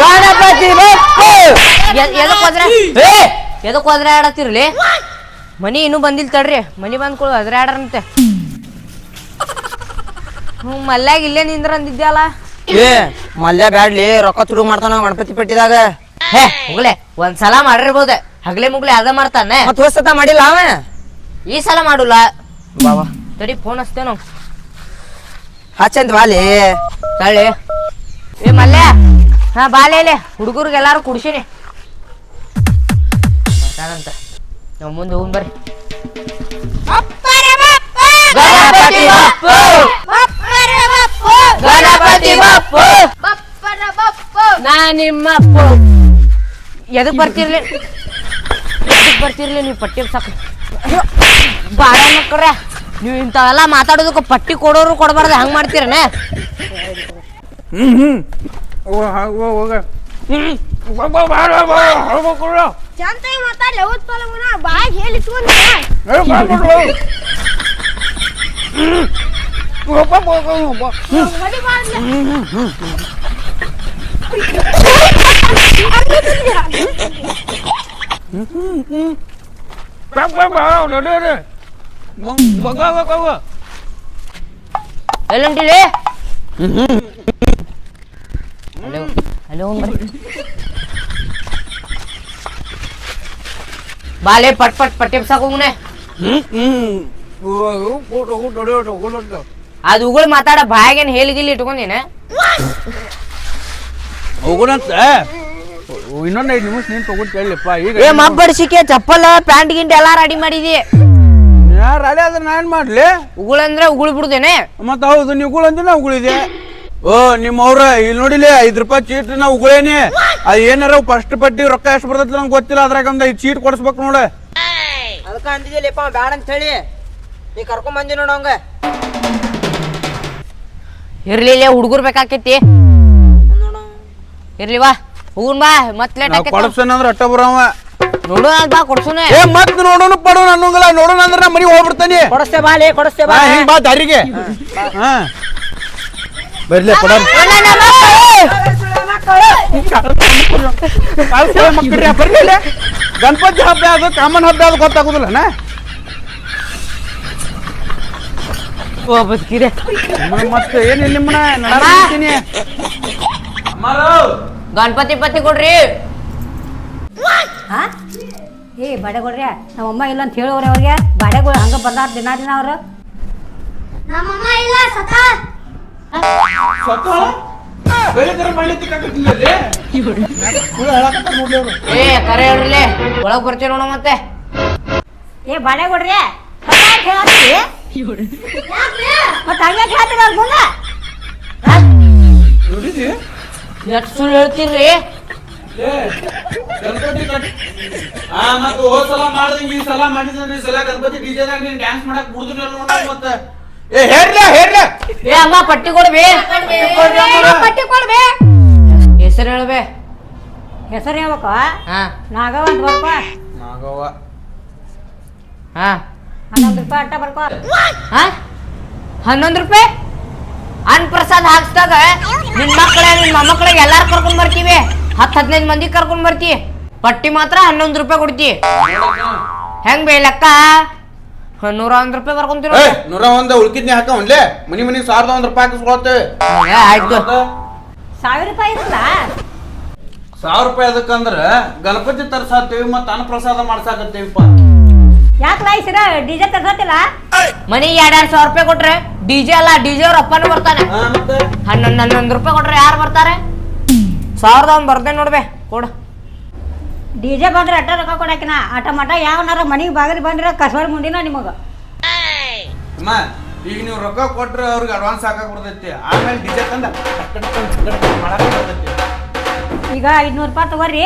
ಗಣಪತಿ ಎದಕ್ ಹೋದ್ರ ಎದಕ್ ಹೋದ್ರ ಆಡತ್ತಿರ್ಲಿ ಮನಿ ಇನ್ನೂ ಬಂದಿಲ್ ತಡ್ರಿ. ಮನಿ ಬಂದ್ಕೊಳು ಅದ್ರ ಆಡ್ರಂತೆ ಹ್ಞೂ ಮಲ್ಯಾಗ ಇಲ್ಲೇ ನಿಂದ್ರ ಅಂದಿದ್ಯಲ್ಲ ಏ ಮಲ್ಯ ಬ್ಯಾಡ್ಲಿ ರೊಕ್ಕ ತುಡುಗ್ ಮಾಡ್ತಾನ ಗಣಪತಿ ಪೆಟ್ಟಿದಾಗ. ಹೇ ಮುಗ್ಲೆ ಒಂದ್ಸಲ ಮಾಡಿರ್ಬೋದೆ. ಹಗ್ಲೆ ಮುಗ್ಲೆ ಅದ ಮಾಡ್ತಾನೆ. ಮತ್ ಹೊಸತ ಮಾಡಿಲ್ಲ ಅವ? ಈ ಸಲ ಮಾಡುಲ್ಲ. ಬಾವಾ ತಡಿ ಫೋನ್ ಹಚ್ತೇನು. ಹಚ್ಚಂತ ಬಾಲಿ. ತಳ್ಳಿ. ಏ ಮಲ್ಯ, ಹಾ ಬಾಲೇಲೆ ಹುಡುಗರಿಗೆ ಎಲ್ಲಾರು ಕುಡ್ಸೀನಿ. ಮಾತಾಡಂತ. ನಾವು ಮುಂದೆ ಹೋಗ್ ಬರ್ರಿ. ಗಣಪತಿ ಗಣಪತಿ ನಾ ನಿಮ್ಮಪ್ಪು ಎದಕ್ ಬರ್ತಿರ್ಲಿ? ಎದಕ್ ಬರ್ತಿರ್ಲಿ ನೀವು ಪಟ್ಟಿ ಸಾಕು. ಬಾಳ ಮಕ್ಕಳ್ರೆ ನೀವು ಇಂಥವೆಲ್ಲ ಮಾತಾಡೋದಕ್ಕೆ ಪಟ್ಟಿ ಕೊಡೋರು ಕೊಡಬಾರ್ದು, ಹಂಗ್ ಮಾಡ್ತೀರನೆ? ಹ್ಮ್ ಹ್ಮ್ ಹೋಗ ಹೋಗ ಹೋಗ ಹ್ಮ್ ಬಾಬಾ ಬಾಳ ಹೋಗ್ಬೇಕು ಚಂತಾಗಿ ಮಾತಾಡ್ಲಿ ಯಾವತ್ ಪಲ ಮುನ ಬಾಯ್ ಹೇಳಿ ಇಟ್ಕೊಂಡ ಹೊಡಿ ಹಲೋ ಹಲೋ ಬರ್ರಿ ಬಾಲೆ ಪಟ್ ಪಟ್ ಪಟ್ಟಿ ಸಾಕು ಮುನೆ ಅದು ಉಗುಳು ಮಾತಾಡ ಬಾಯಾಗೇನ್ ಹೇಳಿಗಿಲ್ಲಿ ಇಟ್ಕೊಂಡೇನ. ಉಗುಳಂತ? ಇನ್ನೊಂದು ಐದು ನಿಮಿಷ ನೀನು ತಗೊಂಡು ಕೇಳಲಿಪ್ಪ. ಈಗ ಏ ಮಬ್ಬಡಿಸಿಕೆ ಚಪ್ಪಲ್ ಪ್ಯಾಂಟ್ ಗಿಂಟ್ ಎಲ್ಲಾ ರೆಡಿ ಮಾಡಿದಿ. ಯಾರು ಅದೇ ಅದ್ರ ನಾನು ಮಾಡ್ಲಿ? ಉಗುಳಂದ್ರೆ ಉಗುಳು ಬಿಡುದೇನೆ. ಮತ್ತೆ ಹೌದು ನೀವು ಉಗುಳಂದ್ರೆ ನಾ ಉಗುಳಿದೆ. ಓ ನಿಮ್ಮ ಅವ್ರ ಇಲ್ಲಿ ನೋಡಿಲಿ ಐದ್ ರೂಪಾಯಿ ಚೀಟ್ ನಾವು ಉಗುಳೇನಿ. ಅದ್ ಏನಾರ ಫಸ್ಟ್ ಪಟ್ಟಿ ರೊಕ್ಕ ಎಷ್ಟು ಬರ್ತೈತಿ ನಂಗೆ ಗೊತ್ತಿಲ್ಲ ಅದ್ರಾಗ ಒಂದ್ ಐದ್ ಚೀಟ್ ಕೊಡಿಸ್ಬೇಕು ನೋಡ. ಅದಕ್ಕ ಅಂದಿದ್ಯಲ್ಲಪ್ಪ ಬ್ಯಾಡ ಅಂತ ಹೇಳಿ. ನೀ ಕರ್ಕೊಂಡ್ ಬಂದಿ ನೋಡ ಅವಂಗ. ಇರ್ಲಿ ಹುಡುಗರು ಬೇಕಾಕೈತಿ. ಇರ್ಲಿ ಬಾ. ಹೂನ್ ಬಾ ಮತ್ ಲೇಟ್ ಕೊಡಿಸ್ತಾನಂದ್ರೆ ಅಟ್ಟ ಬರವ ನೋಡು ಬಾ ಕೊಡ್ಸುನೆ. ಏ ಮತ್ ನೋಡೋಣ ಪಡೋಣ ಅನ್ನೋಂಗಿಲ್ಲ ನೋಡೋಣ ಅಂದ್ರೆ ನಾ ಮನೆಗೆ ಹೋಗ್ಬಿಡ್ತಾನೆ. ಕೊಡಸ್ತೇ ಲೇ ಕೊಡಸ್ತೇ ಬಾ. ಬಾ ಹಿಂಗ್ ಬಾ ದಾರಿಗೆ. ಹಾ. ಬರ್ಲಿ ಕೊಡ ಗಣಪತಿ ಹಬ್ಬ ಅದು ಕಾಮನ್ ಹಬ್ಬ ಅದು ಗೊತ್ತಾಗುದಿಲ್ಲ ಓ ಬದುಕಿದೆ ಮತ್ತೆ ಏನಿಲ್ಲ ನಿಮ್ಮನ್ನ ಗಣಪತಿ ಪತಿ ಕೊಡ್ರಿ. ಹಾ ಕೊಡ್ರಿ. ನಮ್ಮ ನಮ್ಮಮ್ಮ ಇಲ್ಲ ಅಂತ ಹೇಳೋರಿ ಅವ್ರಿಗೆ. ಬಾಡೆಗಳು ಹಂಗ ಬಂದಾರ ದಿನ ದಿನ ಅವ್ರು. ನಮ್ಮಮ್ಮ ಇಲ್ಲ ಸತ ಏ ಕರೆ ಒಳಗ್ ಬರ್ತೀವಿ ನೋಡ ಮತ್ತೆ. ಏ ಬಾಳೆ ಕೊಡ್ರಿ. ಮತ್ತೆ ಹಂಗೆ ಹೇಳ್ತೀರಿ ಅವ್ರ ಮುಂದೆ? ಎಷ್ಟು ಸುಳ್ಳು ಹೇಳ್ತೀರಿ ಗಣಪತಿ ಆ ಮತ್ತೆ ಹೋದ್ ಸಲ ಮಾಡ್ದಂಗ ಈ ಸಲ ಮಾಡಿದ್ರೆ ಈ ಸಲ ಗಣಪತಿ ಡಿಜೆದಾಗ ನೀನ್ ಡ್ಯಾನ್ಸ್ ಮಾಡಕ್ ಬಿಡುದಿಲ್ಲ ನೋಡ ಮತ್ತೆ. ಏ ಹೇಳ್ಲ ಹೇಳ್ಲ ಏ ಅಮ್ಮ ಪಟ್ಟಿ ಕೊಡ್ಬಿ. ಪಟ್ಟಿ ಕೊಡ್ಬೇ. ಹೆಸರು ಹೇಳ್ಬೆ. ಹೆಸರು ಹೇಳ್ಬೇಕ? ಹಾ. ನಾಗವ ಅಂತ ಬರ್ಪ ನಾಗವ್ವ. ಹಾ. ಹನ್ನೊಂದು ರೂಪಾಯಿ ಅಟ್ಟ ಬರ್ಕೋ. ಹಾ? ಹನ್ನೊಂದು ರೂಪಾಯಿ? ಅನ್ ಪ್ರಸಾದ್ ಹಾಕ್ಸ್ದಾಗ ನಿನ್ ಮಕ್ಕಳ ನಿನ್ ಮೊಮ್ಮಕ್ಕಳಿಗೆ ಎಲ್ಲಾರು ಕರ್ಕೊಂಡ್ ಬರ್ತೀವಿ. ಹತ್ತು ಹದಿನೈದು ಮಂದಿ ಕರ್ಕೊಂಡ್ ಬರ್ತಿ ಪಟ್ಟಿ ಮಾತ್ರ ಹನ್ನೊಂದು ರೂಪಾಯಿ ಕೊಡ್ತಿ. ಹೆಂಗ್ ಬೇ ಲೆಕ್ಕ? ನೂರ ಒಂದ್ ರೂಪಾಯಿ ಬರ್ಕೊಂತೀರ ಏ ನೂರ ಒಂದ ಉಳ್ಕಿದ್ನಿ ಹಾಕ ಒಂದ್ಲೆ. ಮನಿ ಮನಿ ಸಾವಿರದ ಒಂದ್ ರೂಪಾಯಿ ಹಾಕಿಸ್ಕೊಳ್ತೇವೆ ಆಯ್ತು. ಸಾವಿರ ರೂಪಾಯಿ ಇರಲ್ಲ ಸಾವಿರ ರೂಪಾಯಿ ಅದಕ್ಕಂದ್ರ ಗಣಪತಿ ತರ್ಸಾತೀವಿ ಮತ್ತ ಅನ್ನ ಪ್ರಸಾದ ಮಾಡ್ಸಾಕತ್ತೀವಿಪ್ಪ. ಯಾಕೆ ಲಾಯಿಸಿರ ಡಿಜೆ ತರ್ಸತ್ತಿಲ್ಲ ಮನಿಗೆ ಎರಡ್ ಸಾವಿರ ರೂಪಾಯಿ ಕೊಟ್ರೆ ಡಿಜೆ ಅಲ್ಲ ಡಿಜೆ ಅವ್ರ ಅಪ್ಪನೂ ಬರ್ತಾನೆ. ಹಾ, ಮತ್ತೆ? ಹನ್ನೊಂದು ಹನ್ನೊಂದು ರೂಪಾಯಿ ಕೊಟ್ರೆ ಯಾರು ಬರ್ತಾರೆ? ಸಾವಿರದ ಒಂದ್ ಬರ್ತೇನೆ ನೋಡ್ಬೇ ಕೊಡು. ಡಿಜೆ ಬಂದ್ರೆ ಅಟ್ಟ ರೊಕ್ಕ ಕೊಡಕಿನ ಆಟ ಮಟ ಯಾವನಾರ ಮನೆಗೆ ಬಾಗಿಲು ಬಂದ್ರೆ ಕಸವರ್ ಮುಂದಿನ ನಿಮಗೆ. ಅಮ್ಮ ಈಗ ನೀವು ರೊಕ್ಕ ಕೊಟ್ರೆ ಅವ್ರಿಗೆ ಅಡ್ವಾನ್ಸ್ ಹಾಕಕ್ ಬರ್ತೈತಿ. ಆಮೇಲೆ ಡಿಜೆ ತಂದ ಮಾಡಕ್ ಬರ್ತೈತಿ. ಈಗ ಐದ್ನೂರು ರೂಪಾಯಿ ತಗೋರಿ.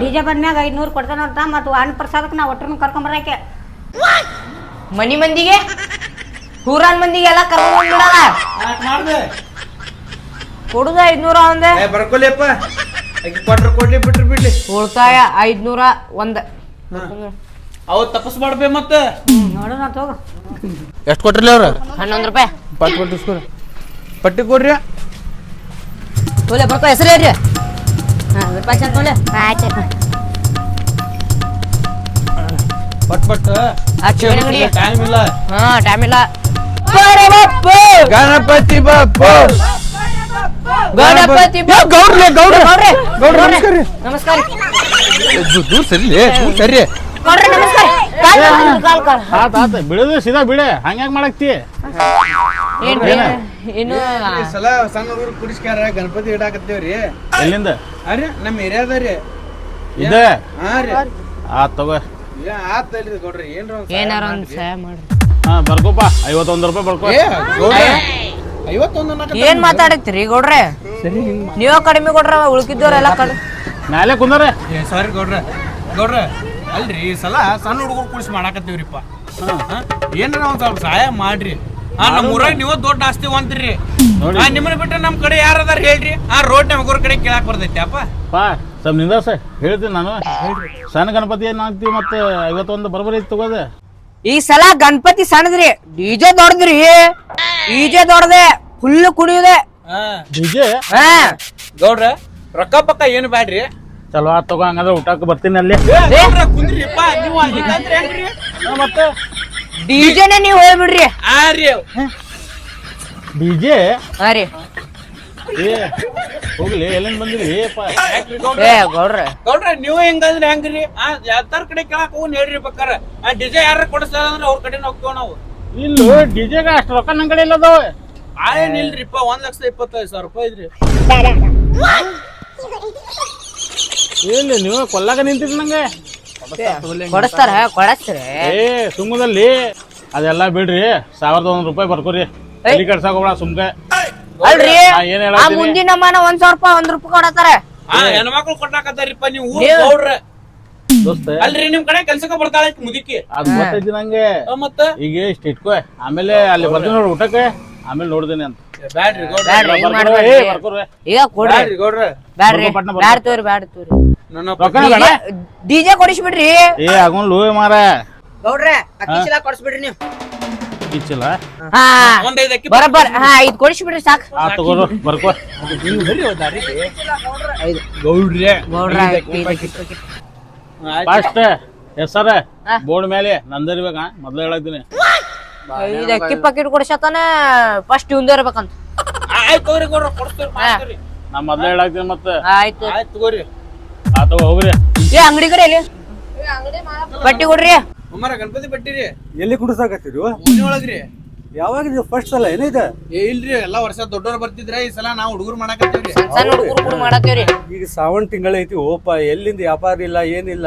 ಡಿ ಜೆ ಬಂದ್ಮ್ಯಾಗ ಐದ್ನೂರು ಕೊಡ್ತಾನ ಅಂತ ಮತ್ತು ಅನ್ನ ಪ್ರಸಾದಕ್ಕೆ ನಾವು ಒಟ್ಟರು ಕರ್ಕೊಂಬರಕ್ಕೆ ಮನಿ ಮಂದಿಗೆ ಊರಾನ್ ಮಂದಿಗೆ ಎಲ್ಲ ಕರ್ಕೊಂಡ್ ಕೊಡುದ ಐದ್ನೂರ ಒಂದೇ ಬರ್ಕೊಲಿಯಪ್ಪ ಆಕಿ ಕೊಟ್ರೆ ಕೊಡ್ಲಿ ಬಿಟ್ರು ಬಿಡ್ಲಿ. ಉಳಿತಾಯ ಐದ್ನೂರ ಒಂದ್. ಅವ್ ತಪಸ್ ಮಾಡ್ಬೇ ಮತ್ತ? ನೋಡೋಣ ತಗೋ. ಎಷ್ಟು ಕೊಟ್ರಲ್ಲ ಅವ್ರ? ಹನ್ನೊಂದು ರೂಪಾಯಿ. ಪಟ್ಟಿ ಪಟ್ಟಿ ಪಟ್ಟಿ ಕೊಡ್ರಿ. ತೋಲೆ ಬರ್ಕೋ ಹೆಸರು ಹೇಳ್ರಿ. ಹಾಂ ರೂಪಾಯಿ ಚಂದ ತೊಲೆ. ಆಯ್ತು ಪಟ್ ಪಟ್ ಟೈಮ್ ಇಲ್ಲ. ಹಾ ಟೈಮ್ ಇಲ್ಲ. ಗಣಪತಿ ಬಾಪು ನಮಸ್ಕಾರ ದೂರ ಸರಿ ದೂರ ಸರಿ ಆತ ಆತ. ಬಿಡದು ಸೀದಾ ಬಿಡೆ. ಹಂಗ್ಯಾಕ್ ಮಾಡಕ್ತಿ? ಏನು ಇನ್ನು ಈ ಸಲ ಸಣ್ಣ ಹುಡುಗರು ಕುಡಿಸ್ಕ್ಯಾರ ಗಣಪತಿ ಇಡಾಕತ್ತೇವ್ರಿ ಎಲ್ಲಿಂದ? ಅರೆ ನಮ್ಮ ಏರಿಯಾದ ರೀ. ಇದೆ? ಹಾ ರೀ. ಆತ್ ತಗೋ. ಏ ಆತಲ್ರಿ ಗೌಡ್ರಿ ಏನ್ರ ಒಂದ್ ಸಹಾಯ ಏನಾರ ಒಂದ್ ಮಾಡ್ರಿ. ಸಹಾಯ ಮಾಡ್ರಿ. ಹಾ ಬರ್ಕೋಪ ಐವತ್ತೊಂದು ರೂಪಾಯಿ ಬರ್ಕೋ. ಏ ಗೌಡ್ರ. ಐವತ್ತೊಂದು. ಏನ್ ಮಾತಾಡತ್ತೀರಿ ಗೌಡ್ರೆ? ನೀವ ಕಡಿಮೆ ಕೊಡ್ರ ಉಳ್ಕಿದ್ದವ್ರೆಲ್ಲ ಕಡಿಮೆ ಮ್ಯಾಲೆ ಕುಂದರ ಏ ಸಾರಿ ಗೌಡ್ರೆ. ಗೌಡ್ರೆ ಅಲ್ರಿ ಈ ಸಲ ಸಣ್ಣ ಹುಡುಗರು ಕುಡಿಸಿ ಮಾಡಾಕತ್ತೀವ್ರಿಪ್ಪ. ಹಾ? ಏನಾರ ಒಂದ್ ಸ್ವಲ್ಪ ಸಹಾಯ ಮಾಡ್ರಿ. ಆ ನಮ್ ಊರಾಗ ನೀವು ದೊಡ್ಡ ಆಸ್ತಿ ಅಂತೀರಿ ನೋಡಿ. ಆ ನಿಮ್ಮನ್ನ ಬಿಟ್ಟು ನಮ್ಮ ಕಡೆ ಯಾರದಾರ ಹೇಳ್ರಿ. ಆ ರೋಡ್ ನಮಗೋರ್ ಕಡೆ ಕೇಳಾಕ್ ಬರ್ತೈತಿ ಅಪ್ಪ. ಪಾ ಸ್ವಲ್ಪ ಸರ್ ಹೇಳ್ತೀನಿ ನಾನು. ಸಣ್ಣ ಗಣಪತಿ ಏನ್ ಹಾಕ್ತಿವಿ ಮತ್ತೆ ಐವತ್ತೊಂದು ಬರಬರಿ ತಗೋದೆ. ಈ ಸಲ ಗಣಪತಿ ಸಣ್ಣದ್ರಿ. ಡಿಜೆ ದೊಡ್ಡದ್ರಿ ಡಿಜೆ ದೊಡ್ಡದೆ ಫುಲ್ ಕುಡಿಯುದೆ ಡಿಜೆ ಹಾ. ಗೌಡ್ರ ರೊಕ್ಕ ಪಕ್ಕ ಏನು ಬ್ಯಾಡ್ರಿ? ಚಲೋ ಆತ್ ತಗೋ ಹಂಗಂದ್ರೆ ಊಟಕ್ಕೆ ಬರ್ತೀನಿ ಅಲ್ಲಿ. ಕುಂದ್ರಿಪ್ಪ ನೀವು ಹಿಂಗಂದ್ರೆ ಹೆಂಗ್ರಿ? ಮತ್ತೆ? ಡಿಜೆನೆ ನೀವ್ ಹೋಗ್ಬಿಡ್ರಿ ಆ ರೀ. ಡಿಜೆ ಹಾ ರೀ. ಏ ಹೋಗ್ಲಿ ಎಲ್ಲಿಂದ ಬಂದಿರಿ? ಏಪ್ಪ ಏ ಗೌಡ್ರೆ. ಗೌಡ್ರ ನೀವು ಹೆಂಗಂದ್ರೆ ಹೆಂಗ್ರಿ? ಆ ಯಾತಾರ ಕಡೆ ಕೇಳಕ್ ಹೋಗಿ ಹೇಳ್ರಿ ಬೇಕಾರ. ಆ ಡಿಜೆ ಯಾರ ಕೊಡಿಸ್ತಾರ ಅಂದ್ರೆ ಅವ್ರ ಕಡೆ ಹೋಗ್ತೇವ ನಾವು? ಇಲ್ಲೂ ಡಿಜೆ ಅಷ್ಟು ರೊಕ್ಕ ನನ್ ಕಡೆ ಇಲ್ಲದವ ಆ ಏನಿಲ್ರಿಪ್ಪ ಒಂದ್ ಲಕ್ಷದ ಇಪ್ಪತ್ತೈದು ಸಾವಿರ ರೂಪಾಯಿ ಇದ್ರಿ. ಇಲ್ಲಿ ನೀವು ಕೊಲ್ಲಾಗ ನಿಂತಿದ್ ನಂಗೆ? ಕೊಡಸ್ತಾರ ಕೊಡಸ್ತಾರೆ. ಏ ಸುಮ್ಮದಲ್ಲಿ ಅದೆಲ್ಲ ಬಿಡ್ರಿ ಸಾವಿರದ ಒಂದ್ ರೂಪಾಯಿ ಬರ್ಕೋರಿ. ತಲಿ ಕಡ್ಸಾಕ ಹೋಗ್ಬೇಡ ಸುಮ್ಕೆ. ಅಲ್ರಿ ನಾ ಏನ್ ಆ ಹೇಳತ್ತೀನಿ? ಮುಂದಿನ ಮನ ಒಂದ್ ಸಾವಿರ ರೂಪಾಯಿ ಒಂದ್ ರೂಪಾಯಿ ಕೊಡತಾರ ಆ ಹೆಣ್ಮಕ್ಳು ಕೊಟ್ಟಾಕತ್ತಾರಿಪ್ಪ ನೀವು ಊರ್ ನೀವು- ಗೌಡ್ರ. ದೋಸ್ತ ಅಲ್ರಿ ನಿಮ್ ಕಡೆ ಕೆಲ್ಸಕ್ಕೆ ಬರ್ತಾಳೆ ಮುದುಕಿ. ಅದ್ ಗೊತ್ತೈತಿ ನಂಗೆ. ಮತ್ತ? ಈಗ ಇಷ್ಟ ಇಟ್ಕೋ. ಆಮೇಲೆ ಅಲ್ಲಿ ಬರ್ತೀನಿ ನೋಡಿ ಊಟಕ್ಕೆ. ಆಮೇಲೆ ನೋಡ್ದೇನೆ ಅಂತ. ಬ್ಯಾಡ್ರಿ. ಈಗ ಕೊಡ್ರಿ. ಬ್ಯಾಡ್ರಿ. ಬ್ಯಾಡ್ ತೋರಿ ಬ್ಯಾಡ್ ತೋರಿ. ಡಿಜೆ ಕೊಡಿಸ್ಬಿಡ್ರಿ. ಏ ಆಗೋನ್ ಲೂ ಮಾರ. ಗೌಡ್ರೆ ಕೊಡಿಸ್ಬಿಡ್ರಿ ನೀವು. ಹಾ. ಹಾ ಇದ್ ಸಾಕ್. ಆ ತಗೋರು ಬರ್ಕೋ. ನೀವು ಬರ್ರಿ ಹೋದ್ ದಾರಿಗೆ. ಗೌಡ್ರೆ ಗೌಡ್ರ ಫಸ್ಟ್ ಹೆಸರ ಬೋರ್ಡ್ ಮೇಲೆ ನಂದಿರ್ಬೇಕ ಮೊದ್ಲು ಹೇಳತ್ತೀನಿ ಇದ್ ಅಕ್ಕಿ ಪಾಕಿಟ್ ಕೊಡ್ಸತಾನ ಫಸ್ಟ್ ಇವಂದ ಇರ್ಬೇಕಂತ. ನಾ ಮೊದ್ಲು ಹೇಳತ್ತೀನಿ ಮತ್ತೆ. ಆಯ್ತು. ಆಯ್ತ್ ತಗೋರಿ. ಆ ತಗೋ ಹೋಗ್ರಿ. ಏ ಅಂಗಡಿ ಕಡೆ ಇಲ್ಲಿ ಬಟ್ಟಿ ಕೊಡ್ರಿ. ಗಣಪತಿ ಬಟ್ಟಿರಿ. ಎಲ್ಲಿ ಕುಡಿಸಾಕತ್ತೀರಿ ಒಳಗ್ರಿ ಯಾವಾಗ ನೀವು ಫಸ್ಟ್ ಸಲ ಏನಿದೆ ಏ ಇಲ್ರಿ ಎಲ್ಲಾ ವರ್ಷ ದೊಡ್ಡವ್ರು ಬರ್ತಿದ್ರ ಈ ಸಲ ನಾವು ಹುಡುಗರು ಮಾಡಾಕತ್ತೀವ್ರಿ. ಸಣ್ಣ ಸಣ್ಣ ಹುಡುಗರು ಕೂಡ ಮಾಡತ್ತೇವ್ರಿ ಈಗ ಶ್ರಾವಣ ತಿಂಗಳೈತಿ ಓಪ ಎಲ್ಲಿಂದ ವ್ಯಾಪಾರ ಇಲ್ಲ ಏನಿಲ್ಲ.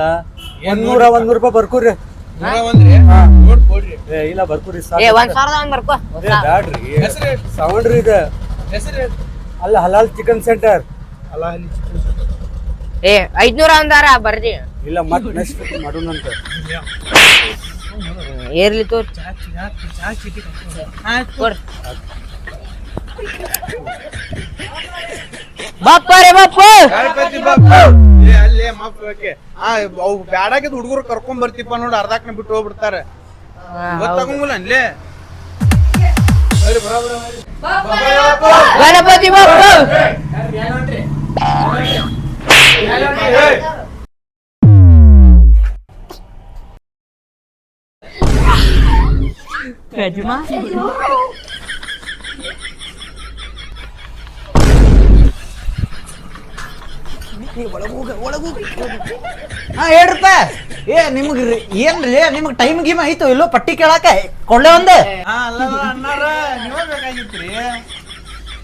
ಒಂದ್ನೂರ ಒಂದ್ನೂರ ರೂಪಾಯಿ ಬರ್ಕೋರಿ ನೂರ ಒಂದ್ರಿ? ನೋಡ್ ಕೊಡ್ರಿ. ಏ ಇಲ್ಲ ಬರ್ಕೋರಿ ಏ ಒಂದ್ ಸಾವಿರದ ಹಂಗ್ ಬರ್ಕೋ. ಏ, ಬ್ಯಾಡ್ರಿ. ಹೆಸರು ಶ್ರಾವಣ್ರಿ ಇದೆ. ಹೆಸರು ಅಲ್ಲಿ ಹಲಾಲ್ ಚಿಕನ್ ಸೆಂಟರ್ ಅಲ್ಲ ಏ ಐದ್ನೂರ ಒಂದಾರ ಬರ್ರಿ. ಇಲ್ಲ ಮತ್ ಮಾಡೋಣ ಮಾಡೋಣಂತ. ಏರ್ಲಿ ತೋರ್ ಬಾಪ್ಪ ರೇ ಬಪ್ಪ ಗಣಪತಿ ಬಾಪ. ಏ ಅಲ್ಲೇ ಮಾಪ್ ಆ ಅವು ಬ್ಯಾಡಾಗಿದ್ ಹುಡುಗರು ಕರ್ಕೊಂಡ್ ಬರ್ತಿಪ್ಪ ನೋಡಿ ಅರ್ಧಕ್ಕೆ ಬಿಟ್ಟು ಹೋಗ್ಬಿಡ್ತಾರೆ. ಗೊತ್ತಾಗಂಗಿಲ್ಲ ಅಲ್ಲೇ? ಗಣಪತಿ ಬಾಪ್ಪ ಹಾ ಹೇಳ್ರಪ್ಪ ಏ ನಿಮ್ಗೆ ಏನ್ರಿ? ನಿಮ್ಗೆ ಟೈಮ್ ಗೀಮ್ ಐತು ಇಲ್ಲೋ ಪಟ್ಟಿ ಕೇಳಾಕ ಕೊಳ್ಳೆ ಒಂದೇ? ಹಾ ಅಲ್ಲ ಅಣ್ಣಾರ ನೀವೇ ಬೇಕಾಗಿತ್ರಿ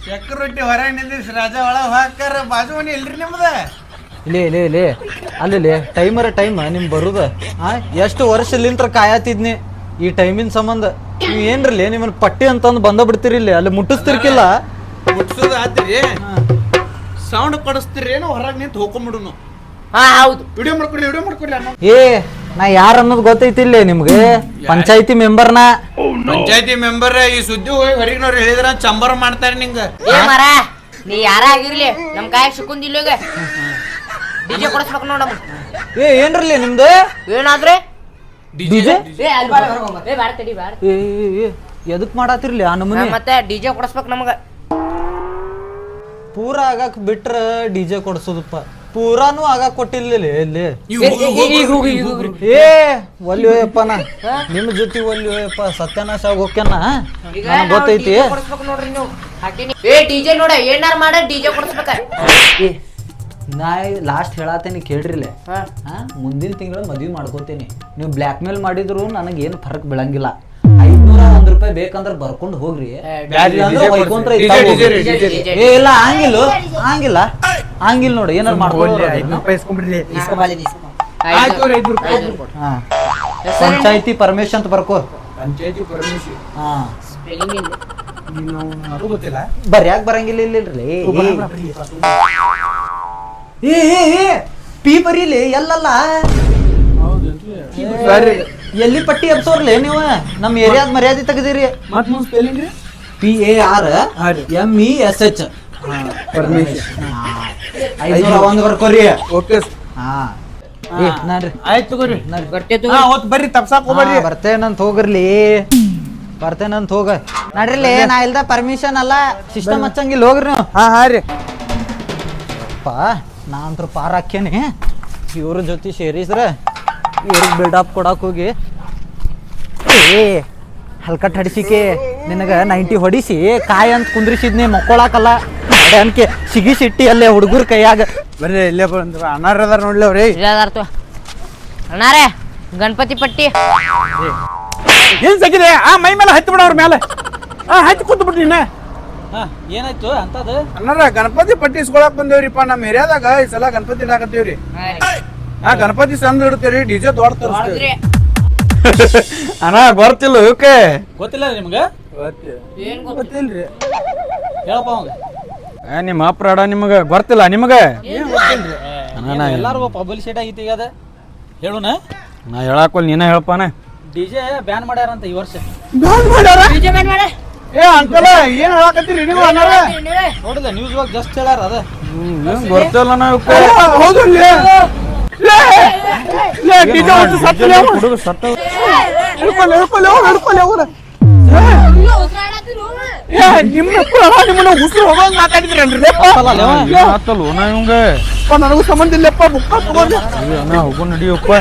ಚಕ್ರೊಟ್ಟಿ ಹೊರಗೆ ನಿಂದಿಸ್ ರಾಜ ಒಳ ಹಾಕಾರ ಬಾಜು ಮನಿ ಇಲ್ರಿ ನಿಮ್ದ? ಲೇ ಲೇ ಲೇ. ಅಲ್ಲಿ ಟೈಮರ ಟೈಮ್ ನಿಮ್ ಬರುದ? ಎಷ್ಟು ವರ್ಷ ಲಿಂತ್ರ ಕಾಯತಿದ್ನಿ ಈ ಟೈಮಿನ ಸಂಬಂಧ ನೀವು ಏನ್ರಲ್ಲ ನಿಮ್ಮನ್ನ ಪಟ್ಟಿ ಅಂತಂದು ಬಂದ ಬಿಡ್ತೀರಿ ಇಲ್ಲಿ. ಅಲ್ಲಿ ಮುಟ್ಟಿಸ್ತಿರ್ಕಿಲ್ಲ. ಮುಟ್ಸೋದು ಸೌಂಡ್ ಕೊಡಿಸ್ತೀರಿ ಏನೋ ಹೊರಗೆ ನಿಂತು ಹೋಗ್ಕೊಂಬಿಡುನು ಹಾ ಹೌದು. ವಿಡಿಯೋ ಮಾಡ್ಕೊಳ್ಳಿ ವಿಡಿಯೋ ಮಾಡ್ಕೊಡಿ ಏ ನಾ ಯಾರ ಅನ್ನೋದು ಗೊತ್ತೈತಿಲ್ಲ ನಿಮ್ಗೆ? ಪಂಚಾಯತಿ ಮೆಂಬರ್ನ? ಪಂಚಾಯತಿ ಮೆಂಬರ್ ಈ ಸುದ್ದಿ ಹೋಗಿ ಹೊರಗಿನವ್ರು ಹೇಳಿದ್ರ ಚಂಬರ್ ಮಾಡ್ತಾರೆ ನಿಂಗ. ಏ ಮರ ನೀ ಯಾರ ಆಗಿರ್ಲಿ? ನಮ್ ಕಾಯಕ್ ಸಿಕ್ಕುಂದಿಲ್ಲ ಈಗ ಡಿಜೆ ಕೊಡಿಸ್ಬೇಕು ನೋಡಮ್ಮ ಏ ಏನ್ರಲ್ಲ ನಿಮ್ದು? ಏನಾದ್ರೆ? ಡಿಜೆ ಎದಕ್ ಮಾಡಾತಿರ್ಲಿ ಆ ನಮೂನಿ? ಮತ್ತೆ ಡಿಜೆ ಕೊಡಿಸ್ಬೇಕು ನಮಗ. ಪೂರ ಆಗಕ್ ಬಿಟ್ರ ಡಿಜೆ ಕೊಡ್ಸೋದಪ್ಪ. ಪೂರಾನು ಆಗಾಕ್ ಕೊಟ್ಟಿಲ್ಲ ಇಲ್ಲಿ. ಏ ಒಲ್ಲಿ ಹೋಯಪ್ಪ ನಾ. ನಿಮ್ ಜೊತೆ ಒಲ್ಲಿ ಹೋಯಪ್ಪ ಸತ್ಯನಾಶ ಆಗಿ ಹೋಗ್ಯಾನ. ಗೊತ್ತೈತಿ. ಕೊಡಿಸ್ಬೇಕು ನೋಡ್ರಿ ನೀವು. ಏ ಡಿಜೆ ನೋಡ ಏನಾರ ಮಾಡ ಡಿಜೆ ಕೊಡಿಸ್ಬೇಕ. ನಾ ಲಾಸ್ಟ್ ಹೇಳತ್ತೇನೆ ಕೇಳ್ರಿಲೆ. ಮುಂದಿನ ತಿಂಗಳು ಮದ್ವಿ ಮಾಡ್ಕೋತೀನಿ. ನೀವು ಬ್ಲ್ಯಾಕ್ ಮೇಲ್ ಮಾಡಿದ್ರು ನನಗೆ ಏನು ಫರಕ್ ಬೀಳಂಗಿಲ್ಲ. ಐದ್ನೂರ ಒಂದ್ ರೂಪಾಯಿ ಬೇಕಂದ್ರ ಬರ್ಕೊಂಡು ಹೋಗ್ರಿ. ಇಲ್ಲ ಹಂಗಿಲ್ಲ. ಹಂಗಿಲ್ಲ. ಹಂಗಿಲ್ಲ ನೋಡಿ ಏನಾರು ಮಾಡ್ಕೊಂಡು ಪಂಚಾಯತಿ ಪರಮೇಶ್ ಅಂತ ಬರ್ಕೋ. ಪಂಚಾಯತಿ ಹಾ. ಬರ್ಯಾಕ್ ಬರಂಗಿಲ್ಲ ಇಲ್ಲಿಲ್ರಿ. ಏ ಏ, ಏ ಪಿ ಬರೀಲಿ ಎಲ್ಲಲ್ಲ? ಎಲ್ಲಿ ಪಟ್ಟಿ ಎಬ್ಸೋರ್ಲಿ ನೀವು? ನಮ್ಮ ಏರಿಯಾದ ಮರ್ಯಾದೆ ತೆಗೆದಿರಿ. ಮತ್ ಮುಂದ್ ಸ್ಪೆಲ್ಲಿಂಗ್ ರೀ? P A R M. M E S H ಐದ್ನೂರ ಒಂದ್ ಬರ್ಕೋರಿ. ಓಕೆ. ಹಾ. ಆಯ್ತು ತಗೋರಿ. ಬರ್ರಿ ತಪ್ಸಾಕ್ ಹೋಗ್ಬರ್ರಿ ಬರ್ತೇನಂತ ಹೋಗಿರ್ಲಿ ಬರ್ತೇನಂತ ಹೋಗ. ನಡ್ರಿಲಿ ನಾ ಇಲ್ದ ಪರ್ಮಿಷನ್ ಅಲ್ಲ ಸಿಸ್ಟಮ್ ಹಚ್ಚಂಗಿಲ್ಲ ಹೋಗ್ರಿ ನೀವು. ಹಾ ಹಾ ರೀ. ಅಪ್ಪ. ನಾ ಪಾರ ಹಾಕ್ಯನಿ ಇವ್ರ ಜೊತೆ ಸೇರಿಸ್ರ ಇವ್ರಿಗೆ ಬಿಲ್ಡಪ್ ಕೊಡಕ್ಕೆ ಹೋಗಿ. ಏ ಹಲ್ಕಟ್ ಹಡಿಸಿಕೆ. ನಿನಗೆ ನೈಂಟಿ ಹೊಡಿಸಿ. ಕಾಯಿ ಅಂತ ಕುಂದ್ರಿಸಿದ್ನಿ ಮಕ್ಕೊಳಕಲ್ಲ. ಅನ್ಕೆ. ಸಿಗಿಸಿಟ್ಟಿ ಅಲ್ಲೇ ಹುಡುಗರ ಕೈಯಾಗ. ಬರ್ರಿ ಇಲ್ಲೇ ಬಂದ್ರ ಅನಾರ ಅದಾರ ನೋಡ್ಲಿ ಅವ್ರಿ. ಇಲ್ಲದಾರ್ತು ಅಣ್ಣಾರೇ ಗಣಪತಿ ಪಟ್ಟಿ. ಏನ್ ಸಗಿದೆ ಆ ಮೈ ಮೇಲೆ ಹತ್ತು ಬಿಡ ಅವ್ರ ಮೇಲೆ. ಆ ಹತ್ತಿ ಕೂತ್ ನೀನ ಏನಾಯ್ತು ಅಂತದ ಅನ್ನಾರ ಗಣಪತಿ ಪಟ್ಟಿ ಇಸ್ಕೊಳಕ್ ಬಂದೇವ್ರಿಪ್ಪ ನಮ್ಮ ಏರಿಯಾದಾಗ ಈ ಸಲ ಗಣಪತಿ ಇಡಾಕತ್ತೀವ್ರಿ. ಹಾ ಗಣಪತಿ ಸಂದ್ ಇಡ್ತೀವ್ರಿ ಡಿಜೆ ದೊಡ್ಡ ತರಿಸ್ತೀವ್ರಿ. ಅಣ್ಣ ಬರ್ತಿಲ್ಲ ಓಕೆ ಗೊತ್ತಿಲ್ಲ ನಿಮ್ಗ? ಗೊತ್ತಿಲ್ರಿ. ಹೇಳಪ್ಪ ಅವಂಗ. ಏ ನಿಮ್ಮ ಅಪ್ರಾಡ ನಿಮಗ ಗೊತ್ತಿಲ್ಲ ನಿಮಗ? ಎಲ್ಲಾರು ಪಬ್ಲಿಸಿಟಿ ಆಗೈತಿ ಈಗ ಅದ? ಹೇಳುನ? ನಾ ಹೇಳಾಕೊಲ್ ನೀನ ಹೇಳಪ್ಪಾನೆ ಡಿಜೆ ಬ್ಯಾನ್ ಮಾಡ್ಯಾರಂತ ಈ ವರ್ಷ. ಏ ಅಂಕಲ್ ಏನ್ ಹೇಳಾಕತ್ತೀರಿ? ನೀವು ಅನ್ನಾರ ನೋಡಿದ ನ್ಯೂಸ್ ಒಳಗೆ ಜಸ್ಟ್ ಹೇಳಾರ ಅದ. ಗೊತ್ತಿಲ್ಲ ನಾವು ಹೌದು ಹುಡುಗ ಸತ್ತ ಹಿಡ್ಕೊಳ್ಳಿ ಹಿಡ್ಕೊಳ್ಳಿ ಅವ್ರು ಹಿಡ್ಕೊಳ್ಳಿ ಅವ್ರು ಏ ನಿಮ್ಮ ನಿಮ್ಮನ್ನ ಉಸಿರು ಹೋಗಂಗ್ ಮಾತಾಡಿದ್ರೇನ್ರಿ ಆತಲ್ವ ನಾ ಇವಂಗ? ನನಗೂ ಸಂಬಂಧ ಇಲ್ಲಪ್ಪ ಬುಕ್ಕ ತಗೊಂಡು. ಹೋಗು ನಡಿಯಪ್ಪ